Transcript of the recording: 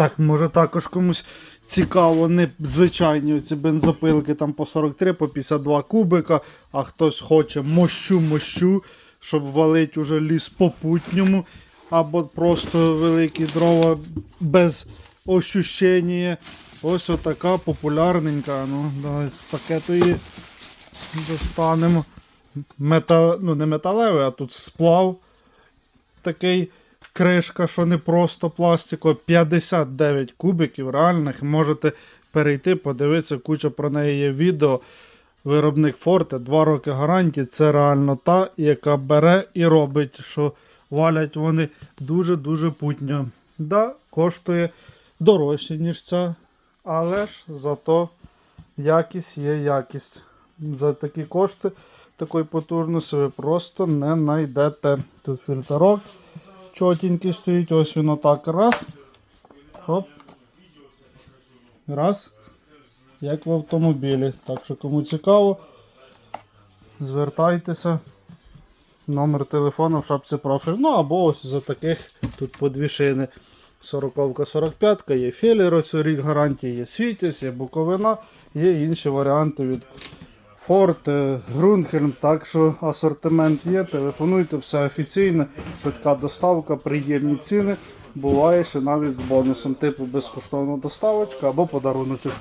Так, може також комусь цікаво, не звичайні ці бензопилки там по 43, по 52 кубика, а хтось хоче мощу мощу, щоб валити уже ліс попутньому, або просто великі дрова без ощущення. Ось отака популярненька. Ну, давай з пакету її достанемо. Мета... Ну, не металевий, а тут сплав такий кришка, що не просто пластико. 59 кубиків реальних. Можете перейти, подивитися, куча про неї є відео. Виробник Форте, 2 роки гарантії. Це реально та, яка бере і робить, що валять вони дуже-дуже путньо. Да, коштує дорожче, ніж ця, але ж зато якість є якість. За такі кошти такої потужності ви просто не знайдете. Тут фільтрок чотенький стоїть, ось він отак раз. Хоп. Раз. Як в автомобілі. Так що кому цікаво, звертайтеся. Номер телефону в шапці профіль. Ну або ось за таких тут по дві шини. 40-ка, 45 є фелір, ось рік гарантії, є світязь, є буковина, є інші варіанти від Форд, Грунхельм. Так що асортимент є, телефонуйте, все офіційне, швидка доставка, приємні ціни. Буває ще навіть з бонусом, типу безкоштовна доставочка або подаруночок.